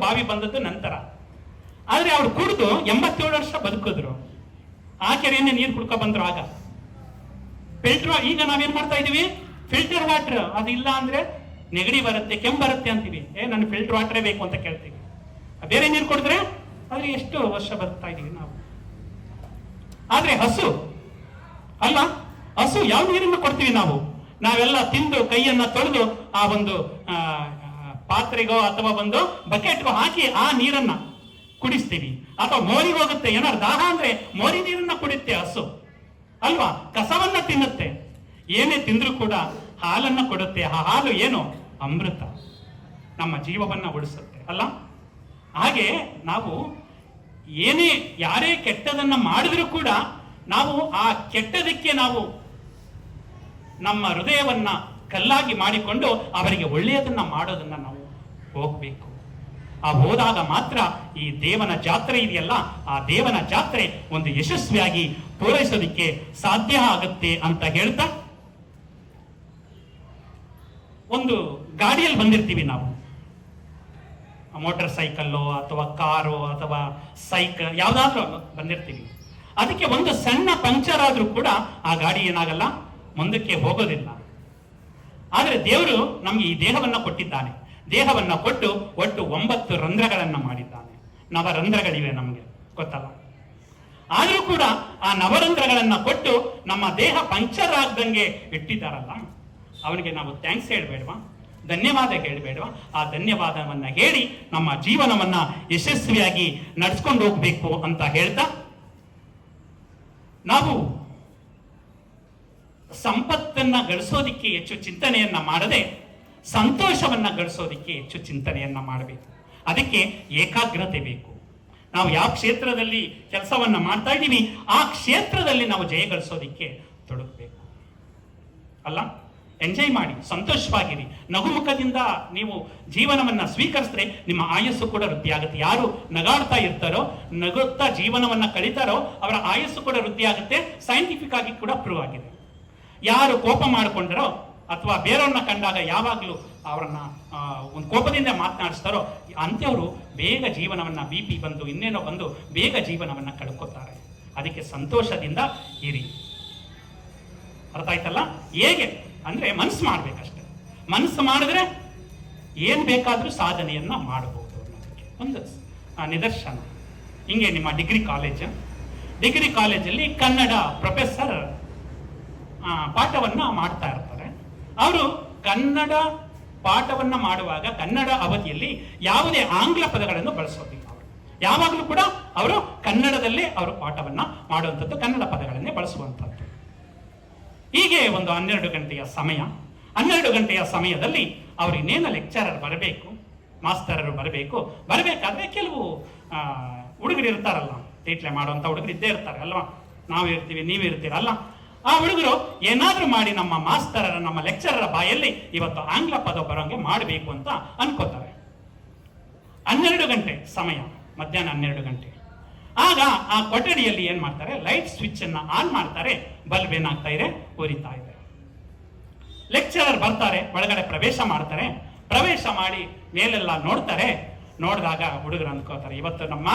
ಬಾವಿ ಬಂದದ್ದು ನಂತರ. ಆದ್ರೆ ಅವ್ರು ಕುಡಿದು ಎಂಬತ್ತೇಳು ವರ್ಷ ಬದುಕಿದ್ರು. ಆ ಕೆರೆಯನ್ನೇ ನೀರು ಕುಡ್ಕೊ ಬಂದ್ರು ಆಗ. ಫಿಲ್ಟರ್ ಈಗ ನಾವೇನ್ ಮಾಡ್ತಾ ಇದೀವಿ? ಫಿಲ್ಟರ್ ವಾಟರ್ ಇಲ್ಲ ಅಂದ್ರೆ ನೆಗಡಿ ಬರುತ್ತೆ, ಕೆಮ್ಮು ಬರುತ್ತೆ ಅಂತೀವಿ. ಏ, ನಾನು ಫಿಲ್ಟರ್ ವಾಟರೇ ಬೇಕು ಅಂತ ಕೇಳ್ತೀವಿ. ಬೇರೆ ನೀರು ಕುಡಿದ್ರೆ ಆದ್ರೆ ಎಷ್ಟು ವರ್ಷ ಬರ್ತಾ ಇದೀವಿ ನಾವು. ಆದ್ರೆ ಹಸು ಅಲ್ಲ ಹಸು ಯಾವ ನೀರನ್ನು ಕೊಡ್ತೀವಿ ನಾವು? ನಾವೆಲ್ಲ ತಿಂದು ಕೈಯನ್ನ ತೊಳೆದು ಆ ಒಂದು ಪಾತ್ರೆಗೋ ಅಥವಾ ಒಂದು ಬಕೆಟ್ಗೋ ಹಾಕಿ ಆ ನೀರನ್ನ ಕುಡಿಸ್ತೀವಿ. ಅಥವಾ ಮೋರಿಗೆ ಹೋಗುತ್ತೆ ಏನಾದ್ರು ದಾಹ ಅಂದ್ರೆ ಮೋರಿ ನೀರನ್ನ ಕುಡಿಯುತ್ತೆ, ಹಸು. ಅಲ್ವಾ? ಕಸವನ್ನ ತಿನ್ನುತ್ತೆ. ಏನೇ ತಿಂದ್ರು ಕೂಡ ಹಾಲನ್ನ ಕೊಡುತ್ತೆ. ಆ ಹಾಲು ಏನು? ಅಮೃತ. ನಮ್ಮ ಜೀವವನ್ನ ಉಳಿಸುತ್ತೆ, ಅಲ್ಲ? ಹಾಗೆ ನಾವು ಏನೇ, ಯಾರೇ ಕೆಟ್ಟದನ್ನ ಮಾಡಿದ್ರೂ ಕೂಡ ನಾವು ಆ ಕೆಟ್ಟದಕ್ಕೆ ನಾವು ನಮ್ಮ ಹೃದಯವನ್ನ ಕಲ್ಲಾಗಿ ಮಾಡಿಕೊಂಡು ಅವರಿಗೆ ಒಳ್ಳೆಯದನ್ನ ಮಾಡೋದನ್ನ ನಾವು ಹೋಗ್ಬೇಕು. ಆ ಹೋದಾಗ ಮಾತ್ರ ಈ ದೇವನ ಜಾತ್ರೆ ಇದೆಯಲ್ಲ, ಆ ದೇವನ ಜಾತ್ರೆ ಒಂದು ಯಶಸ್ವಿಯಾಗಿ ಪೂರೈಸೋದಿಕ್ಕೆ ಸಾಧ್ಯ ಆಗುತ್ತೆ ಅಂತ ಹೇಳ್ತಾ ಒಂದು ಗಾಡಿಯಲ್ಲಿ ಬಂದಿರ್ತೀವಿ ನಾವು. ಮೋಟರ್ ಸೈಕಲ್ಲು ಅಥವಾ ಕಾರು ಅಥವಾ ಸೈಕಲ್ ಯಾವುದಾದ್ರೂ ಬಂದಿರ್ತೀವಿ. ಅದಕ್ಕೆ ಒಂದು ಸಣ್ಣ ಪಂಕ್ಚರ್ ಆದ್ರೂ ಕೂಡ ಆ ಗಾಡಿ ಏನಾಗಲ್ಲ, ಮುಂದಕ್ಕೆ ಹೋಗೋದಿಲ್ಲ. ಆದರೆ ದೇವರು ನಮಗೆ ಈ ದೇಹವನ್ನ ಕೊಟ್ಟಿದ್ದಾನೆ. ದೇಹವನ್ನ ಕೊಟ್ಟು ಒಟ್ಟು ಒಂಬತ್ತು ರಂಧ್ರಗಳನ್ನು ಮಾಡಿದ್ದಾನೆ. ನವರಂಧ್ರಗಳಿವೆ ನಮಗೆ, ಗೊತ್ತಲ್ಲ? ಆದರೂ ಕೂಡ ಆ ನವರಂಧ್ರಗಳನ್ನ ಕೊಟ್ಟು ನಮ್ಮ ದೇಹ ಪಂಕ್ಚರ್ ಆಗ್ದಂಗೆ ಇಟ್ಟಿದ್ದಾರಲ್ಲ? ಅವನಿಗೆ ನಾವು ಥ್ಯಾಂಕ್ಸ್ ಹೇಳ್ಬೇಡ್ವಾ? ಧನ್ಯವಾದ ಹೇಳ್ಬೇಡ್ವಾ? ಆ ಧನ್ಯವಾದವನ್ನ ಹೇಳಿ ನಮ್ಮ ಜೀವನವನ್ನ ಯಶಸ್ವಿಯಾಗಿ ನಡ್ಸ್ಕೊಂಡು ಹೋಗ್ಬೇಕು ಅಂತ ಹೇಳ್ತಾ, ನಾವು ಸಂಪತ್ತನ್ನ ಗಳಿಸೋದಿಕ್ಕೆ ಹೆಚ್ಚು ಚಿಂತನೆಯನ್ನ ಮಾಡದೆ ಸಂತೋಷವನ್ನ ಗಳಿಸೋದಕ್ಕೆ ಹೆಚ್ಚು ಚಿಂತನೆಯನ್ನ ಮಾಡಬೇಕು. ಅದಕ್ಕೆ ಏಕಾಗ್ರತೆ ಬೇಕು. ನಾವು ಯಾವ ಕ್ಷೇತ್ರದಲ್ಲಿ ಕೆಲಸವನ್ನ ಮಾಡ್ತಾ ಇದ್ದೀವಿ, ಆ ಕ್ಷೇತ್ರದಲ್ಲಿ ನಾವು ಜಯ ಗಳಿಸೋದಕ್ಕೆ ತೊಡಗಬೇಕು. ಅಲ್ಲ? ಎಂಜಾಯ್ ಮಾಡಿ, ಸಂತೋಷವಾಗಿರಿ. ನಗುಮುಖದಿಂದ ನೀವು ಜೀವನವನ್ನ ಸ್ವೀಕರಿಸಿದ್ರೆ ನಿಮ್ಮ ಆಯಸ್ಸು ಕೂಡ ವೃದ್ಧಿ ಆಗುತ್ತೆ ಯಾರು ನಗಾಡ್ತಾ ಇರ್ತಾರೋ, ನಗುತ್ತಾ ಜೀವನವನ್ನ ಕಳೀತಾರೋ, ಅವರ ಆಯಸ್ಸು ಕೂಡ ವೃದ್ಧಿ ಆಗುತ್ತೆ ಸೈಂಟಿಫಿಕ್ ಆಗಿ ಕೂಡ ಪ್ರೂವ್ ಆಗಿದೆ. ಯಾರು ಕೋಪ ಮಾಡಿಕೊಂಡರೋ ಅಥವಾ ಬೇರೆಯವ್ರನ್ನ ಕಂಡಾಗ ಯಾವಾಗಲೂ ಅವರನ್ನ ಒಂದು ಕೋಪದಿಂದ ಮಾತನಾಡಿಸ್ತಾರೋ ಅಂತೆಯವರು ಬೇಗ ಜೀವನವನ್ನ ಬಿ ಪಿ ಬಂದು, ಇನ್ನೇನೋ ಬಂದು ಬೇಗ ಜೀವನವನ್ನ ಕಳ್ಕೊತಾರೆ. ಅದಕ್ಕೆ ಸಂತೋಷದಿಂದ ಇರಿ. ಅರ್ಥ ಆಯ್ತಲ್ಲ? ಹೇಗೆ? ಅಂದ್ರೆ ಮನಸ್ಸು ಮಾಡ್ಬೇಕಷ್ಟೆ. ಮನಸ್ಸು ಮಾಡಿದ್ರೆ ಏನು ಬೇಕಾದರೂ ಸಾಧನೆಯನ್ನ ಮಾಡಬಹುದು ಅನ್ನೋದಕ್ಕೆ. ಒಂದು ನಿದರ್ಶನ. ಹಿಂಗೆ ನಿಮ್ಮ ಡಿಗ್ರಿ ಕಾಲೇಜ್. ಡಿಗ್ರಿ ಕಾಲೇಜಲ್ಲಿ ಕನ್ನಡ ಪ್ರೊಫೆಸರ್ ಪಾಠವನ್ನ ಮಾಡ್ತಾ ಇರ್ತಾರೆ. ಅವರು ಕನ್ನಡ ಪಾಠವನ್ನ ಮಾಡುವಾಗ ಕನ್ನಡ ಅವಧಿಯಲ್ಲಿ ಯಾವುದೇ ಆಂಗ್ಲ ಪದಗಳನ್ನು ಬಳಸೋದಿಲ್ಲ ಯಾವಾಗಲೂ ಕೂಡ ಅವರು ಕನ್ನಡದಲ್ಲೇ ಅವರು ಪಾಠವನ್ನ ಮಾಡುವಂಥದ್ದು, ಕನ್ನಡ ಪದಗಳನ್ನೇ ಬಳಸುವಂಥದ್ದು. ಹೀಗೆ ಒಂದು ಹನ್ನೆರಡು ಗಂಟೆಯ ಸಮಯ, ಹನ್ನೆರಡು ಗಂಟೆಯ ಸಮಯದಲ್ಲಿ ಅವರು ಇನ್ನೇನು ಲೆಕ್ಚರರ್ ಬರಬೇಕು ಮಾಸ್ತರರು ಬರಬೇಕು, ಬರಬೇಕಾದ್ರೆ ಕೆಲವು ಹುಡುಗರು ಇರ್ತಾರಲ್ಲ ತೀಟ್ಲೆ ಮಾಡುವಂಥ ಹುಡುಗರು ಇದ್ದೇ ಇರ್ತಾರೆ, ಅಲ್ವಾ? ನಾವು ಇರ್ತೀವಿ, ನೀವು ಇರ್ತೀರಲ್ಲ? ಆ ಹುಡುಗರು ಏನಾದರೂ ಮಾಡಿ ನಮ್ಮ ಮಾಸ್ತರರ, ನಮ್ಮ ಲೆಕ್ಚರರ ಬಾಯಲ್ಲಿ ಇವತ್ತು ಆಂಗ್ಲ ಪದ ಬರೋಂಗೆ ಮಾಡಬೇಕು ಅಂತ ಅನ್ಕೋತಾರೆ. ಹನ್ನೆರಡು ಗಂಟೆ ಸಮಯ, ಮಧ್ಯಾಹ್ನ ಹನ್ನೆರಡು ಗಂಟೆ. ಆಗ ಆ ಕೊಠಡಿಯಲ್ಲಿ ಏನ್ ಮಾಡ್ತಾರೆ? ಲೈಟ್ ಸ್ವಿಚ್ ಅನ್ನ ಆನ್ ಮಾಡ್ತಾರೆ. ಬಲ್ಬ್ ಏನಾಗ್ತಾ ಇದೆ? ಉರಿತಾ ಇದೆ. ಲೆಕ್ಚರರ್ ಬರ್ತಾರೆ, ಒಳಗಡೆ ಪ್ರವೇಶ ಮಾಡ್ತಾರೆ. ಪ್ರವೇಶ ಮಾಡಿ ಮೇಲೆಲ್ಲ ನೋಡ್ತಾರೆ. ನೋಡಿದಾಗ ಹುಡುಗರು ಅನ್ಕೋತಾರೆ, ಇವತ್ತು ನಮ್ಮ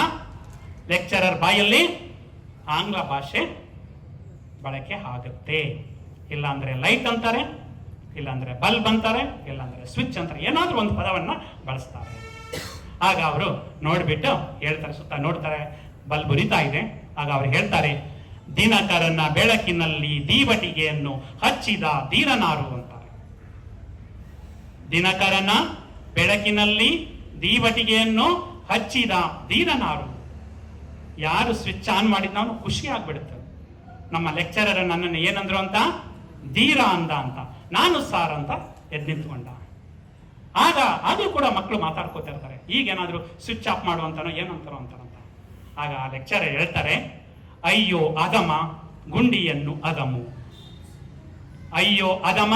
ಲೆಕ್ಚರರ್ ಬಾಯಲ್ಲಿ ಆಂಗ್ಲ ಭಾಷೆ ಬಳಕೆ ಆಗುತ್ತೆ. ಇಲ್ಲಾಂದ್ರೆ ಲೈಟ್ ಅಂತಾರೆ, ಇಲ್ಲಾಂದ್ರೆ ಬಲ್ಬ್ ಅಂತಾರೆ, ಇಲ್ಲಾಂದ್ರೆ ಸ್ವಿಚ್ ಅಂತಾರೆ. ಏನಾದ್ರೂ ಒಂದು ಪದವನ್ನ ಬಳಸ್ತಾರೆ. ಆಗ ಅವರು ನೋಡಿಬಿಟ್ಟು ಹೇಳ್ತಾರೆ, ಸುತ್ತ ನೋಡ್ತಾರೆ ಬಲ್ಬ್ ಉರಿತಾ ಇದೆ. ಆಗ ಅವ್ರು ಹೇಳ್ತಾರೆ, ದಿನಕರನ ಬೆಳಕಿನಲ್ಲಿ ದೀವಟಿಗೆಯನ್ನು ಹಚ್ಚಿದ ಧೀರನಾರು ಅಂತಾರೆ. ದಿನಕರನ ಬೆಳಕಿನಲ್ಲಿ ದೀವಟಿಗೆಯನ್ನು ಹಚ್ಚಿದ ಧೀರನಾರು. ಯಾರು ಸ್ವಿಚ್ ಆನ್ ಮಾಡಿದ್ನವನು ಖುಷಿ ಆಗ್ಬಿಡುತ್ತೆ. ನಮ್ಮ ಲೆಕ್ಚರರ್ ನನ್ನನ್ನು ಏನಂದ್ರು ಅಂತ? ಧೀರ ಅಂದ ಅಂತ. ನಾನು ಸಾರ್ ಅಂತ ಎದ್ ನಿಂತ್ಕೊಂಡ. ಆಗ ಅದು ಕೂಡ ಮಕ್ಕಳು ಮಾತಾಡ್ಕೋತಾ ಇರ್ತಾರೆ. ಏನಾದರೂ ಸ್ವಿಚ್ ಆಫ್ ಮಾಡುವಂತನೋ ಏನಂತಾರೋ ಅಂತಾರಂತ ಆಗ ಆ ಲೆಕ್ಚರರ್ ಹೇಳ್ತಾರೆ, ಅಯ್ಯೋ ಅದಮ, ಗುಂಡಿಯನ್ನು ಅದಮು. ಅಯ್ಯೋ ಅದಮ,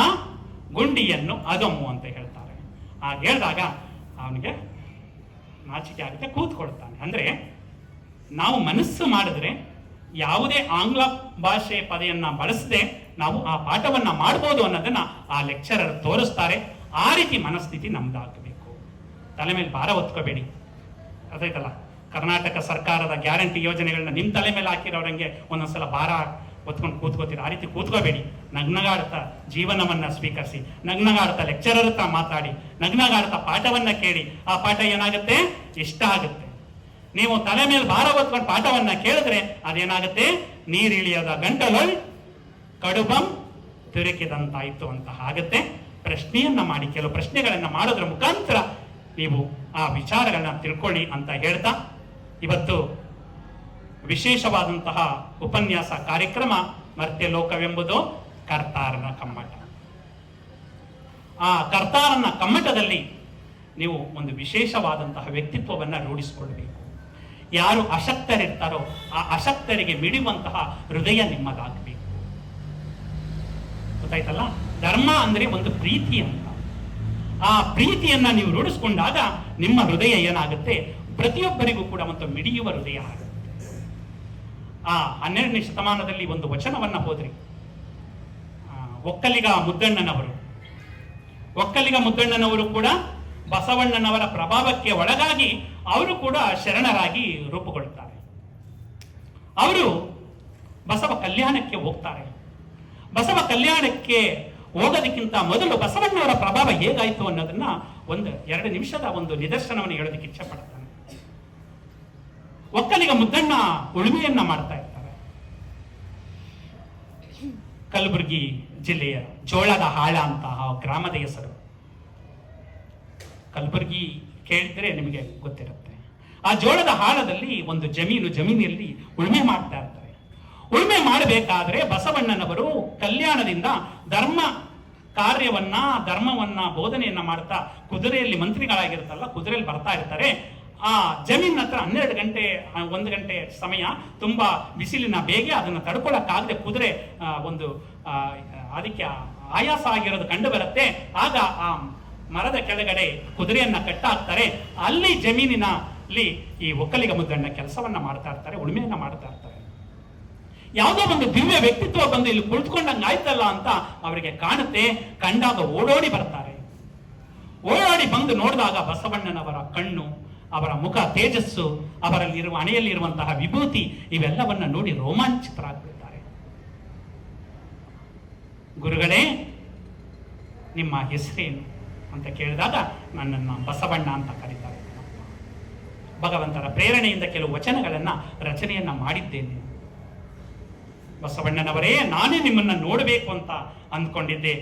ಗುಂಡಿಯನ್ನು ಅದಮು ಅಂತ ಹೇಳ್ತಾರೆ. ಆಗ ಹೇಳಿದಾಗ ಅವನಿಗೆ ನಾಚಿಕೆ ಆಗುತ್ತೆ, ಕೂತ್ಕೊಳ್ತಾನೆ. ಅಂದ್ರೆ ನಾವು ಮನಸ್ಸು ಮಾಡಿದ್ರೆ ಯಾವುದೇ ಆಂಗ್ಲ ಭಾಷೆ ಪದೆಯನ್ನ ಬಳಸದೆ ನಾವು ಆ ಪಾಠವನ್ನ ಮಾಡ್ಬೋದು ಅನ್ನೋದನ್ನ ಆ ಲೆಕ್ಚರರ್ ತೋರಿಸ್ತಾರೆ. ಆ ರೀತಿ ಮನಸ್ಥಿತಿ ನಮ್ದಾಗಬೇಕು. ತಲೆ ಮೇಲೆ ಭಾರ ಒತ್ಕೋಬೇಡಿ ಅದಾಯ್ತಲ್ಲ ಕರ್ನಾಟಕ ಸರ್ಕಾರದ ಗ್ಯಾರಂಟಿ ಯೋಜನೆಗಳನ್ನ ನಿಮ್ಮ ತಲೆ ಮೇಲೆ ಹಾಕಿರೋರಂಗೆ ಒಂದೊಂದ್ಸಲ ಭಾರ ಒತ್ಕೊಂಡು ಕೂತ್ಕೋತೀರ? ಆ ರೀತಿ ಕೂತ್ಕೋಬೇಡಿ. ನಗ್ನಗಾಡ್ತಾ ಜೀವನವನ್ನ ಸ್ವೀಕರಿಸಿ. ನಗ್ನಗಾಡ್ತಾ ಲೆಕ್ಚರರ್ ಹತ್ರ ಮಾತಾಡಿ. ನಗ್ನಗಾಡ್ತಾ ಪಾಠವನ್ನ ಕೇಳಿ. ಆ ಪಾಠ ಏನಾಗುತ್ತೆ? ಇಷ್ಟ ಆಗುತ್ತೆ. ನೀವು ತಲೆ ಮೇಲೆ ಭಾರ ಹೊತ್ಕೊಂಡು ಪಾಠವನ್ನ ಕೇಳಿದ್ರೆ ಅದೇನಾಗುತ್ತೆ? ನೀರಿಳಿಯದ ಗಂಟಲು ಕಡುಬಂ ತಿರುಕಿದಂತಾಯ್ತು ಅಂತ ಆಗುತ್ತೆ ಪ್ರಶ್ನೆಯನ್ನ ಮಾಡಿ, ಕೆಲವು ಪ್ರಶ್ನೆಗಳನ್ನ ಮಾಡೋದ್ರ ಮುಖಾಂತರ ನೀವು ಆ ವಿಚಾರಗಳನ್ನ ತಿಳ್ಕೊಳ್ಳಿ ಅಂತ ಹೇಳ್ತಾ, ಇವತ್ತು ವಿಶೇಷವಾದಂತಹ ಉಪನ್ಯಾಸ ಕಾರ್ಯಕ್ರಮ ಮರ್ತ್ಯ ಲೋಕವೆಂಬುದು ಕರ್ತಾರನ ಕಮ್ಮಟ. ಆ ಕರ್ತಾರನ ಕಮ್ಮಟದಲ್ಲಿ ನೀವು ಒಂದು ವಿಶೇಷವಾದಂತಹ ವ್ಯಕ್ತಿತ್ವವನ್ನು ರೂಢಿಸಿಕೊಳ್ಬೇಕು. ಯಾರು ಅಶಕ್ತರಿರ್ತಾರೋ ಆ ಅಶಕ್ತರಿಗೆ ಮಿಡಿಯುವಂತಹ ಹೃದಯ ನಿಮ್ಮದಾಗಬೇಕು. ಗೊತ್ತಾಯ್ತಲ್ಲ? ಧರ್ಮ ಅಂದ್ರೆ ಒಂದು ಪ್ರೀತಿ ಅಂತ. ಆ ಪ್ರೀತಿಯನ್ನ ನೀವು ರೂಢಿಸ್ಕೊಂಡಾಗ ನಿಮ್ಮ ಹೃದಯ ಏನಾಗುತ್ತೆ? ಪ್ರತಿಯೊಬ್ಬರಿಗೂ ಕೂಡ ಒಂದು ಮಿಡಿಯುವ ಹೃದಯ ಆಗುತ್ತೆ. ಆ ಹನ್ನೆರಡನೇ ಶತಮಾನದಲ್ಲಿ ಒಂದು ವಚನವನ್ನ ಹೋದ್ರಿ ಒಕ್ಕಲಿಗ ಮುದ್ದಣ್ಣನವರು. ಒಕ್ಕಲಿಗ ಮುದ್ದಣ್ಣನವರು ಕೂಡ ಬಸವಣ್ಣನವರ ಪ್ರಭಾವಕ್ಕೆ ಒಳಗಾಗಿ ಅವರು ಕೂಡ ಶರಣರಾಗಿ ರೂಪುಗೊಳ್ತಾರೆ ಅವರು ಬಸವ ಕಲ್ಯಾಣಕ್ಕೆ ಹೋಗ್ತಾರೆ. ಬಸವ ಕಲ್ಯಾಣಕ್ಕೆ ಹೋಗೋದಕ್ಕಿಂತ ಮೊದಲು ಬಸವಣ್ಣವರ ಪ್ರಭಾವ ಹೇಗಾಯಿತು ಅನ್ನೋದನ್ನ ಒಂದು ಎರಡು ನಿಮಿಷದ ಒಂದು ನಿದರ್ಶನವನ್ನು ಹೇಳೋದಕ್ಕೆ ಇಚ್ಛೆ ಪಡ್ತಾನೆ ಒಕ್ಕಲಿಗ ಮುದ್ದಣ್ಣ ಉಳುಮೆಯನ್ನ ಮಾಡ್ತಾ ಇರ್ತಾರೆ. ಕಲಬುರಗಿ ಜಿಲ್ಲೆಯ ಜೋಳದ ಹಾಳ ಅಂತಹ ಗ್ರಾಮದ ಹೆಸರು. ಕಲಬುರಗಿ ಕೇಳಿದ್ರೆ ನಿಮಗೆ ಗೊತ್ತಿರುತ್ತೆ. ಆ ಜೋಳದ ಹಾಳದಲ್ಲಿ ಒಂದು ಜಮೀನು ಜಮೀನಲ್ಲಿ ಉಳುಮೆ ಮಾಡ್ತಾ ಇರ್ತಾರೆ. ಉಳುಮೆ ಮಾಡಬೇಕಾದ್ರೆ ಬಸವಣ್ಣನವರು ಕಲ್ಯಾಣದಿಂದ ಧರ್ಮ ಕಾರ್ಯವನ್ನ, ಧರ್ಮವನ್ನ ಬೋಧನೆಯನ್ನ ಮಾಡ್ತಾ ಕುದುರೆಯಲ್ಲಿ ಮಂತ್ರಿಗಳಾಗಿರುತ್ತಲ್ಲ ಕುದುರೆಯಲ್ಲಿ ಬರ್ತಾ ಇರ್ತಾರೆ. ಆ ಜಮೀನ್ ಹತ್ರ ಹನ್ನೆರಡು ಗಂಟೆ ಒಂದು ಗಂಟೆ ಸಮಯ ತುಂಬಾ ಬಿಸಿಲಿನ ಬೇಗೆ ಅದನ್ನು ತಡ್ಕೊಳಕ್ಕಾಗದೆ ಕುದುರೆ ಒಂದು ಅದಕ್ಕೆ ಆಯಾಸ ಆಗಿರೋದು ಕಂಡು ಬರುತ್ತೆ. ಆಗ ಆ ಮರದ ಕೆಳಗಡೆ ಕುದುರೆಯನ್ನ ಕಟ್ಟಾಕ್ತಾರೆ, ಅಲ್ಲಿ ಜಮೀನಿನಲ್ಲಿ ಈ ಒಕ್ಕಲಿಗ ಮುದ್ದಣ್ಣ ಕೆಲಸವನ್ನ ಮಾಡ್ತಾ ಇರ್ತಾರೆ, ಉಳುಮೆಯನ್ನ ಮಾಡ್ತಾ ಇರ್ತಾರೆ. ಯಾವುದೋ ಒಂದು ದಿವ್ಯ ವ್ಯಕ್ತಿತ್ವ ಬಂದು ಇಲ್ಲಿ ಕುಳಿತುಕೊಂಡಂಗೆ ಆಯ್ತಲ್ಲ ಅಂತ ಅವರಿಗೆ ಕಾಣುತ್ತೆ, ಕಂಡಾಗ ಓಡೋಡಿ ಬರ್ತಾರೆ. ಓಡಾಡಿ ಬಂದು ನೋಡಿದಾಗ ಬಸವಣ್ಣನವರ ಕಣ್ಣು, ಅವರ ಮುಖ ತೇಜಸ್ಸು, ಅವರಲ್ಲಿರುವ ಹಣೆಯಲ್ಲಿರುವಂತಹ ವಿಭೂತಿ, ಇವೆಲ್ಲವನ್ನ ನೋಡಿ ರೋಮಾಂಚಿತರಾಗ್ಬಿಡ್ತಾರೆ. ಗುರುಗಳೇ, ನಿಮ್ಮ ಹೆಸರೇನು? ಅಂತ ಕೇಳಿದಾಗ ನನ್ನನ್ನು ಬಸವಣ್ಣ ಅಂತ ಕರೀತಾರೆ. ಭಗವಂತರ ಪ್ರೇರಣೆಯಿಂದ ಕೆಲವು ವಚನಗಳನ್ನು ರಚನೆಯನ್ನ ಮಾಡಿದ್ದೇನೆ. ಬಸವಣ್ಣನವರೇ, ನಾನೇ ನಿಮ್ಮನ್ನ ನೋಡಬೇಕು ಅಂತ ಅಂದ್ಕೊಂಡಿದ್ದೆ.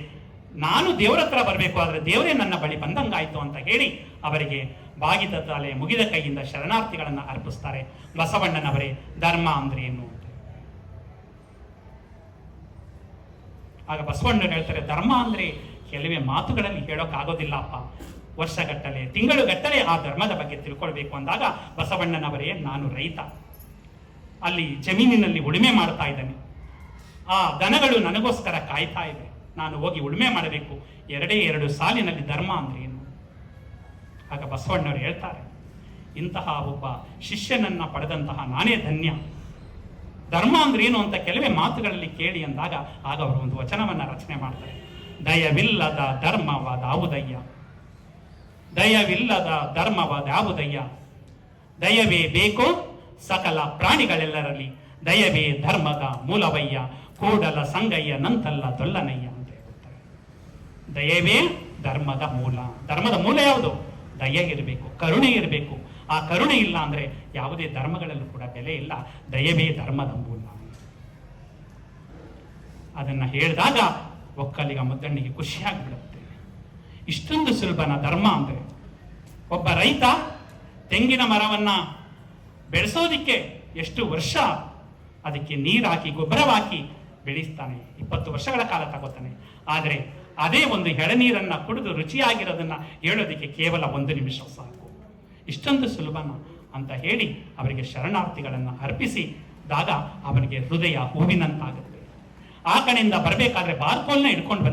ನಾನು ದೇವರ ಹತ್ರ ಬರಬೇಕು, ಆದರೆ ದೇವರೇ ನನ್ನ ಬಳಿ ಬಂದಂಗಾಯಿತು ಅಂತ ಹೇಳಿ ಅವರಿಗೆ ಬಾಗಿದ ತಲೆ ಮುಗಿದ ಕೈಯಿಂದ ಶರಣಾರ್ಥಿಗಳನ್ನು ಅರ್ಪಿಸ್ತಾರೆ. ಬಸವಣ್ಣನವರೇ, ಧರ್ಮ ಅಂದ್ರೆ ಏನು ಆಗ ಬಸವಣ್ಣನ ಹೇಳ್ತಾರೆ, ಧರ್ಮ ಅಂದ್ರೆ ಕೆಲವೇ ಮಾತುಗಳಲ್ಲಿ ಹೇಳೋಕ್ಕಾಗೋದಿಲ್ಲಪ್ಪ ವರ್ಷಗಟ್ಟಲೆ, ತಿಂಗಳುಗಟ್ಟಲೆ ಆ ಧರ್ಮದ ಬಗ್ಗೆ ತಿಳ್ಕೊಳ್ಬೇಕು ಅಂದಾಗ ಬಸವಣ್ಣನವರೇ, ನಾನು ರೈತ. ಅಲ್ಲಿ ಜಮೀನಿನಲ್ಲಿ ಉಳುಮೆ ಮಾಡ್ತಾ ಇದ್ದಾನೆ. ಆ ದನಗಳು ನನಗೋಸ್ಕರ ಕಾಯ್ತಾ ಇವೆ. ನಾನು ಹೋಗಿ ಉಳುಮೆ ಮಾಡಬೇಕು. ಎರಡೇ ಎರಡು ಸಾಲಿನಲ್ಲಿ ಧರ್ಮ ಅಂದ್ರೆ ಏನು? ಆಗ ಬಸವಣ್ಣವರು ಹೇಳ್ತಾರೆ, ಇಂತಹ ಒಬ್ಬ ಶಿಷ್ಯನನ್ನ ಪಡೆದಂತಹ ನಾನೇ ಧನ್ಯ. ಧರ್ಮ ಅಂದ್ರೆ ಏನು ಅಂತ ಕೆಲವೇ ಮಾತುಗಳಲ್ಲಿ ಕೇಳಿ ಅಂದಾಗ ಆಗ ಅವರು ಒಂದು ವಚನವನ್ನ ರಚನೆ ಮಾಡ್ತಾರೆ. ದಯವಿಲ್ಲದ ಧರ್ಮವಾದಾವುದಯ್ಯ ದಯವಿಲ್ಲದ ಧರ್ಮವಾದಾವುದಯ್ಯ ದಯವೇ ಬೇಕು ಸಕಲ ಪ್ರಾಣಿಗಳೆಲ್ಲರಲ್ಲಿ, ದಯವೇ ಧರ್ಮದ ಮೂಲವಯ್ಯ. ಕೂಡಲ ಸಂಗಯ್ಯ ನಂತಲ್ಲ ದೊಲ್ಲನಯ್ಯ ಅಂತ ಹೇಳ್ತಾರೆ ದಯವೇ ಧರ್ಮದ ಮೂಲ. ಧರ್ಮದ ಮೂಲ ಯಾವುದು? ದಯ ಇರಬೇಕು, ಕರುಣೆ ಇರಬೇಕು. ಆ ಕರುಣೆ ಇಲ್ಲ ಅಂದ್ರೆ ಯಾವುದೇ ಧರ್ಮಗಳಲ್ಲೂ ಕೂಡ ಬೆಲೆ ಇಲ್ಲ. ದಯವೇ ಧರ್ಮದ ಮೂಲ. ಅದನ್ನ ಹೇಳಿದಾಗ ಒಕ್ಕಲಿಗ ಮುದ್ದಣ್ಣಿಗೆ ಖುಷಿಯಾಗ್ಬಿಡುತ್ತೆ. ಇಷ್ಟೊಂದು ಸುಲಭನ ಧರ್ಮ ಅಂದ್ರೆ ಒಬ್ಬ ರೈತ ತೆಂಗಿನ ಮರವನ್ನ ಬೆಳೆಸೋದಿಕ್ಕೆ ಎಷ್ಟು ವರ್ಷ? ಅದಕ್ಕೆ ನೀರು ಹಾಕಿ ಗೊಬ್ಬರವಾಕಿ ಬೆಳೆಸ್ತಾನೆ. ಇಪ್ಪತ್ತು ವರ್ಷಗಳ ಕಾಲ ತಗೋತಾನೆ. ಆದರೆ ಅದೇ ಒಂದು ಎಳನೀರನ್ನು ಕುಡಿದು ರುಚಿಯಾಗಿರೋದನ್ನ ಹೇಳೋದಕ್ಕೆ ಕೇವಲ ಒಂದು ನಿಮಿಷ ಸಾಕು. ಇಷ್ಟೊಂದು ಸುಲಭನ ಅಂತ ಹೇಳಿ ಅವರಿಗೆ ಅರ್ಪಿಸಿ ಅರ್ಪಿಸಿದಾಗ ಅವನಿಗೆ ಹೃದಯ ಹೂವಿನಂತಾಗುತ್ತೆ. ಆ ಕಡೆಯಿಂದ ಬರಬೇಕಾದ್ರೆ ಬಾರ್ಕೋಲ್ನ ಹಿಡ್ಕೊಂಡು